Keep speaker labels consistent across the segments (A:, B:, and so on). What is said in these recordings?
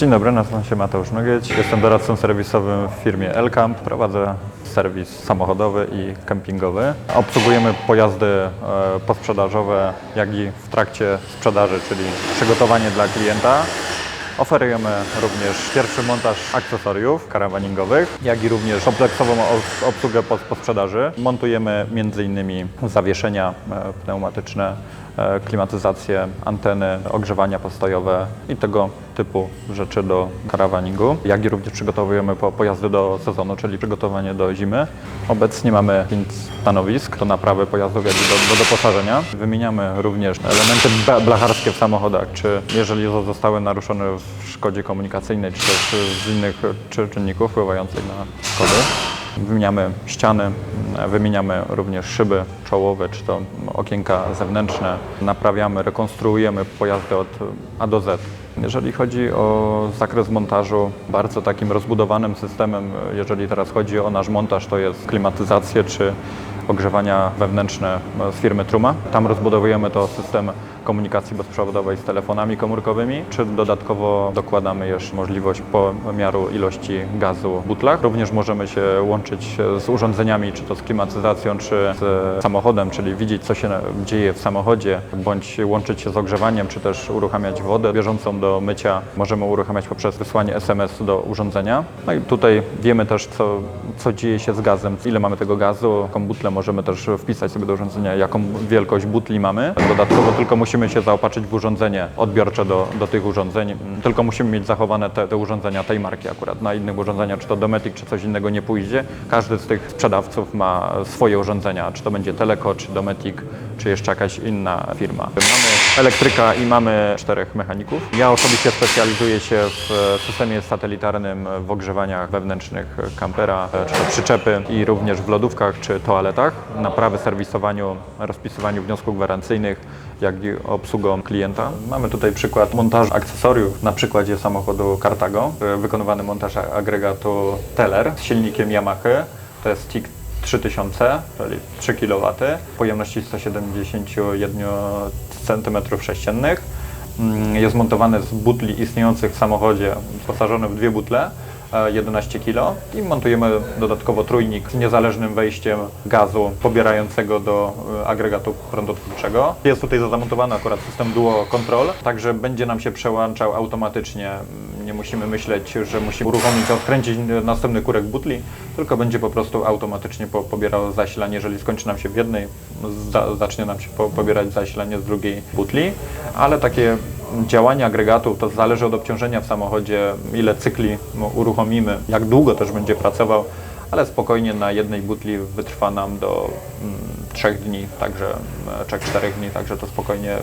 A: Dzień dobry, nazywam się Mateusz Nogieć. Jestem doradcą serwisowym w firmie Elcamp. Prowadzę serwis samochodowy i kempingowy. Obsługujemy pojazdy e, posprzedażowe, jak i w trakcie sprzedaży, czyli przygotowanie dla klienta. Oferujemy również pierwszy montaż akcesoriów karawaningowych, jak i również kompleksową obsługę po, sprzedaży. Montujemy m.in. zawieszenia e, pneumatyczne, klimatyzację, anteny, ogrzewania postojowe i tego typu rzeczy do karawaningu, jak i również przygotowujemy po, pojazdy do sezonu, czyli przygotowanie do zimy. Obecnie mamy pięć stanowisk do naprawy pojazdów, jak i do, do doposażenia. Wymieniamy również elementy blacharskie w samochodach, czy jeżeli zo- zostały naruszone w szkodzie komunikacyjnej, czy też z innych czy, czynników wpływających na szkody. Wymieniamy ściany, wymieniamy również szyby czołowe, czy to okienka zewnętrzne. Naprawiamy, rekonstruujemy pojazdy od A do Z. Jeżeli chodzi o zakres montażu, bardzo takim rozbudowanym systemem, jeżeli teraz chodzi o nasz montaż, to jest klimatyzację czy ogrzewania wewnętrzne z firmy Truma. Tam rozbudowujemy to system komunikacji bezprzewodowej z telefonami komórkowymi, czy dodatkowo dokładamy jeszcze możliwość pomiaru ilości gazu w butlach. Również możemy się łączyć z urządzeniami, czy to z klimatyzacją, czy z samochodem, czyli widzieć, co się dzieje w samochodzie, bądź łączyć się z ogrzewaniem, czy też uruchamiać wodę bieżącą do mycia. Możemy uruchamiać poprzez wysłanie SMS do urządzenia. No i tutaj wiemy też, co, co dzieje się z gazem, ile mamy tego gazu, jaką butlę możemy też wpisać sobie do urządzenia, jaką wielkość butli mamy. Dodatkowo tylko musimy się zaopatrzyć w urządzenie odbiorcze do, do tych urządzeń. Tylko musimy mieć zachowane te, te urządzenia tej marki akurat. Na innych urządzeniach, czy to Dometic, czy coś innego nie pójdzie. Każdy z tych sprzedawców ma swoje urządzenia, czy to będzie Teleco, czy Dometic, czy jeszcze jakaś inna firma. Mamy elektryka i mamy czterech mechaników. Ja osobiście specjalizuję się w systemie satelitarnym w ogrzewaniach wewnętrznych kampera, czy to przyczepy i również w lodówkach czy toaletach. Naprawy, serwisowaniu, rozpisywaniu wniosków gwarancyjnych, jak i obsługą klienta. Mamy tutaj przykład montażu akcesoriów na przykładzie samochodu Cartago. Wykonywany montaż agregatu Teller z silnikiem Yamaha. To jest TIG 3000, czyli 3 kW, pojemności 171 cm3. Mm, Jest montowany z butli istniejących w samochodzie, wyposażony w dwie butle, 11 kg i montujemy dodatkowo trójnik z niezależnym wejściem gazu pobierającego do e, agregatu prądotwórczego. Jest tutaj zamontowany akurat system Duo Control, także będzie nam się przełączał automatycznie. Nie musimy myśleć, że musimy uruchomić, odkręcić następny kurek butli, tylko będzie po prostu automatycznie po, pobierał zasilanie. Jeżeli skończy nam się w jednej, za, zacznie nam się po, pobierać zasilanie z drugiej butli, ale takie działanie agregatu to zależy od obciążenia w samochodzie, ile cykli uruchomimy, jak długo też będzie pracował, ale spokojnie na jednej butli wytrwa nam do mm, trzech dni, także e, 3-4 dni, także to spokojnie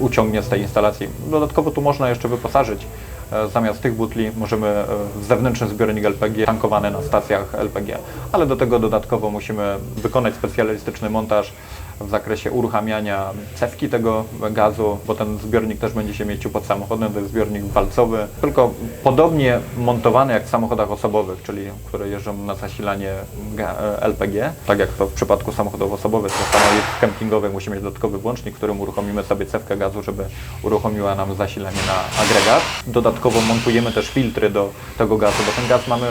A: uciągnie z tej instalacji. Dodatkowo tu można jeszcze wyposażyć E, Zamiast tych butli możemy e, zewnętrzny zbiornik LPG tankowany na stacjach LPG, ale do tego dodatkowo musimy wykonać specjalistyczny montaż w zakresie uruchamiania cewki tego gazu, bo ten zbiornik też będzie się mieścił pod samochodem, to jest zbiornik walcowy, tylko podobnie montowany jak w samochodach osobowych, czyli które jeżdżą na zasilanie LPG, tak jak to w przypadku samochodów osobowych, to samochód kempingowy musi mieć dodatkowy włącznik, którym uruchomimy sobie cewkę gazu, żeby uruchomiła nam zasilanie na agregat. Dodatkowo montujemy też filtry do tego gazu, bo ten gaz mamy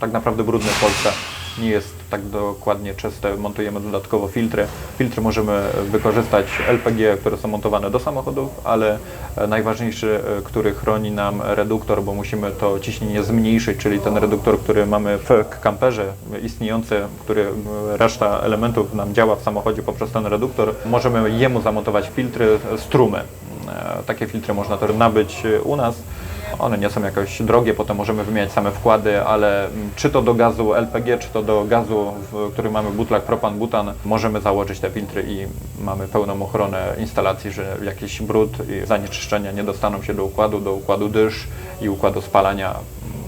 A: tak naprawdę brudny w Polsce. Nie jest tak dokładnie czyste, montujemy dodatkowo filtry. Filtry możemy wykorzystać LPG, które są montowane do samochodów, ale e, najważniejszy, e, który chroni nam reduktor, bo musimy to ciśnienie zmniejszyć, czyli ten reduktor, który mamy w kamperze istniejący, który reszta elementów nam działa w samochodzie poprzez ten reduktor, możemy jemu zamontować filtry strumy. E, Takie filtry można też nabyć u nas. One nie są jakoś drogie, potem możemy wymieniać same wkłady, ale mm, czy to do gazu LPG, czy to do gazu, w którym mamy butlak propan-butan, możemy założyć te filtry i mamy pełną ochronę instalacji, że jakiś brud i zanieczyszczenia nie dostaną się do układu, do układu dysz i układu spalania,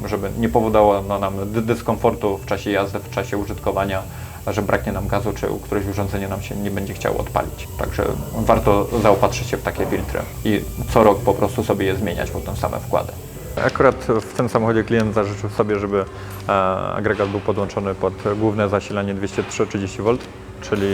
A: żeby nie powodowało nam dy- dyskomfortu w czasie jazdy, w czasie użytkowania że braknie nam gazu, czy któreś urządzenie nam się nie będzie chciało odpalić. Także warto zaopatrzyć się w takie filtry i co rok po prostu sobie je zmieniać, potem same wkłady. Akurat w tym samochodzie klient zażyczył sobie, żeby e, agregat był podłączony pod główne zasilanie 230 V. czyli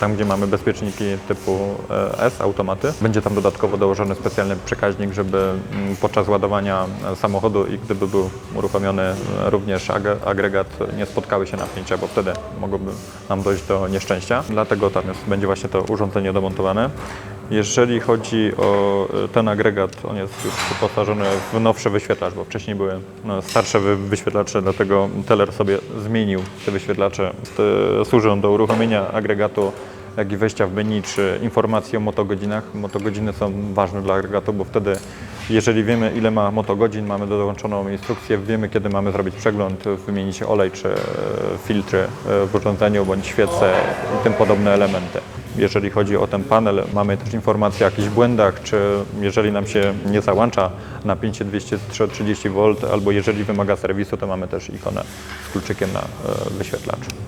A: tam, gdzie mamy bezpieczniki typu e, S, automaty. Będzie tam dodatkowo dołożony specjalny przekaźnik, żeby mm, podczas ładowania e, samochodu i gdyby był uruchomiony e, również ag- agregat, nie spotkały się napięcia, bo wtedy mogłoby nam dojść do nieszczęścia. Dlatego tam jest, będzie właśnie to urządzenie domontowane. Jeżeli chodzi o e, ten agregat, on jest już wyposażony w nowszy wyświetlacz, bo wcześniej były no, starsze wy- wyświetlacze, dlatego Teller sobie zmienił te wyświetlacze. Służą do uruchomienia agregatu, jak i wejścia w menu, czy informacji o motogodzinach. Motogodziny są ważne dla agregatu, bo wtedy jeżeli wiemy ile ma motogodzin, mamy dołączoną instrukcję, wiemy kiedy mamy zrobić przegląd, wymienić olej czy e, filtry e, w urządzeniu, bądź świece i tym podobne elementy. Jeżeli chodzi o ten panel, mamy też informacje o jakichś błędach, czy jeżeli nam się nie załącza napięcie 230 V, albo jeżeli wymaga serwisu, to mamy też ikonę z kluczykiem na e, wyświetlaczu.